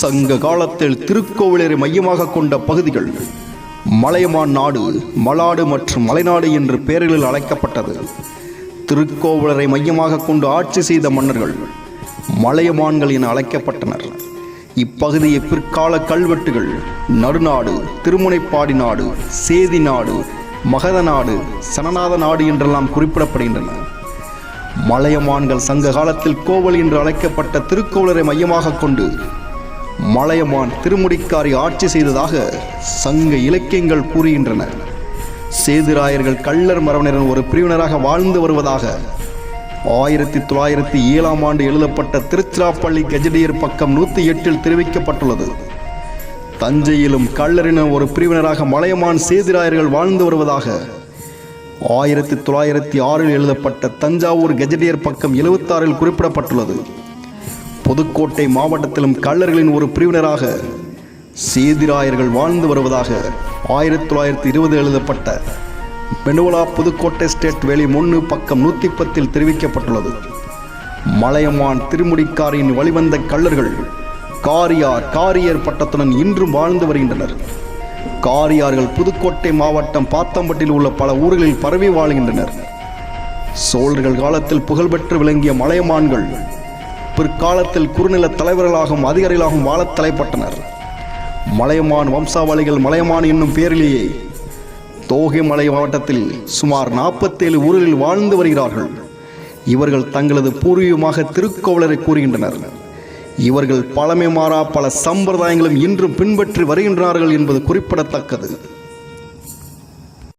சங்க காலத்தில் திருக்கோவிலரை மையமாக கொண்ட பகுதிகள் மலையமான் நாடு மலாடு மற்றும் மலைநாடு என்று பெயர்களில் அழைக்கப்பட்டது. திருக்கோவிலரை மையமாக கொண்டு ஆட்சி செய்த மன்னர்கள் மலையமான்கள் என அழைக்கப்பட்டனர். இப்பகுதியை பிற்கால கல்வெட்டுகள் நடுநாடு திருமுனைப்பாடி நாடு சேதி நாடு மகத நாடு சனநாத நாடு என்றெல்லாம் குறிப்பிடப்படுகின்றன. மலையமான்கள் சங்க காலத்தில் கோவல் என்று அழைக்கப்பட்ட திருக்கோவிலரை மையமாக கொண்டு மலையமான் திருமுடிக்காரி ஆட்சி செய்ததாக சங்க இலக்கியங்கள் கூறுகின்றன. சேதுராயர்கள் கள்ளர் மரபினரின் ஒரு பிரிவினராக வாழ்ந்து வருவதாக ஆயிரத்தி தொள்ளாயிரத்தி ஏழாம் ஆண்டு எழுதப்பட்ட திருச்சிராப்பள்ளி கெஜடியர் பக்கம் நூற்றி எட்டில் தெரிவிக்கப்பட்டுள்ளது. தஞ்சையிலும் கள்ளரின ஒரு பிரிவினராக மலையமான் சேதுராயர்கள் வாழ்ந்து வருவதாக ஆயிரத்தி தொள்ளாயிரத்தி ஆறில் எழுதப்பட்ட தஞ்சாவூர் கெஜடியர் பக்கம் எழுபத்தாறில் குறிப்பிடப்பட்டுள்ளது. புதுக்கோட்டை மாவட்டத்திலும் கள்ளர்களின் ஒரு பிரிவினராக சேதிராயர்கள் வாழ்ந்து வருவதாக ஆயிரத்தி தொள்ளாயிரத்தி இருபது எழுதப்பட்ட பெனுவலா புதுக்கோட்டை ஸ்டேட் வேலி முன்னு பக்கம் நூற்றி பத்தில் தெரிவிக்கப்பட்டுள்ளது. மலையமான் திருமுடிக்காரியின் வழிவந்த கள்ளர்கள் காரியார் காரியர் பட்டத்துடன் இன்றும் வாழ்ந்து வருகின்றனர். காரியார்கள் புதுக்கோட்டை மாவட்டம் பாத்தம்பட்டில் உள்ள பல ஊர்களில் பரவி வாழ்கின்றனர். சோழர்கள் காலத்தில் புகழ்பெற்று விளங்கிய மலையமான்கள் பிற்காலத்தில் குறுநில தலைவர்களாகவும் அதிகாரிகளாகவும் வாழத் தலைப்பட்டனர். மலையமான் வம்சாவளிகள் மலையமான் என்னும் பெயரிலேயே தோகைமலை மாவட்டத்தில் சுமார் நாற்பத்தேழு ஊர்களில் வாழ்ந்து வருகிறார்கள். இவர்கள் தங்களது பூர்வீகமாக திருக்கோவலரை கூறுகின்றனர். இவர்கள் பழமை மாறா பல சம்பிரதாயங்களும் இன்றும் பின்பற்றி வருகின்றார்கள் என்பது குறிப்பிடத்தக்கது.